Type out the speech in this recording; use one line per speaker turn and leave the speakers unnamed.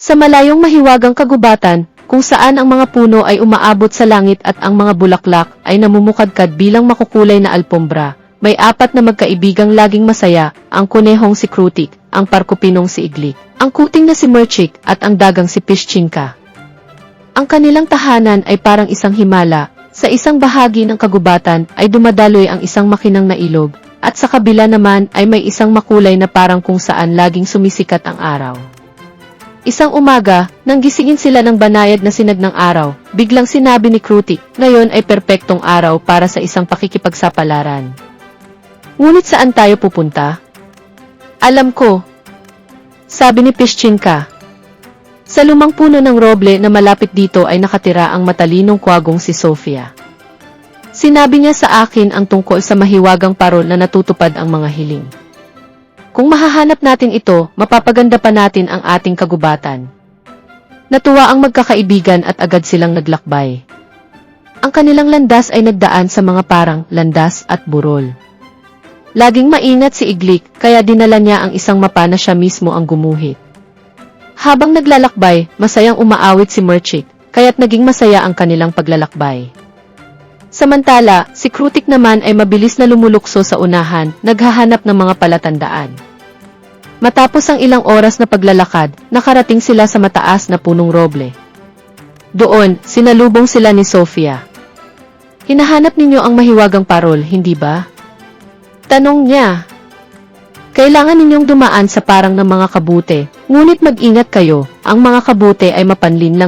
Sa malayong mahiwagang kagubatan, kung saan ang mga puno ay umaabot sa langit at ang mga bulaklak ay namumukadkad bilang makukulay na alpombra, may apat na magkaibigang laging masaya, ang kunehong si Krutik, ang parkupinong si Iglik, ang kuting na si Merchik at ang dagang si Pishchinka. Ang kanilang tahanan ay parang isang himala, sa isang bahagi ng kagubatan ay dumadaloy ang isang makinang na ilog, at sa kabila naman ay may isang makulay na parang kung saan laging sumisikat ang araw. Isang umaga, nang gisingin sila ng banayad na sinag ng araw, biglang sinabi ni Krutik, ngayon ay perpektong araw para sa isang pakikipagsapalaran. Ngunit saan tayo pupunta? Alam ko. Sabi ni Pishchinka. Sa lumang puno ng roble na malapit dito ay nakatira ang matalinong kwagong si Sofia. Sinabi niya sa akin ang tungkol sa mahiwagang parol na natutupad ang mga hiling. Kung mahahanap natin ito, mapapaganda pa natin ang ating kagubatan. Natuwa ang magkakaibigan at agad silang naglakbay. Ang kanilang landas ay nagdaan sa mga parang landas at burol. Laging maingat si Iglik, kaya dinala niya ang isang mapa na siya mismo ang gumuhit. Habang naglalakbay, masayang umaawit si Merchik, kaya't naging masaya ang kanilang paglalakbay. Samantala, si Krutik naman ay mabilis na lumulukso sa unahan, naghahanap ng mga palatandaan. Matapos ang ilang oras na paglalakad, nakarating sila sa mataas na punong roble. Doon, sinalubong sila ni Sofia. Hinahanap ninyo ang mahiwagang parol, hindi ba? Tanong niya. Kailangan ninyong dumaan sa parang ng mga kabute, ngunit mag-ingat kayo, ang mga kabute ay mapanlin lang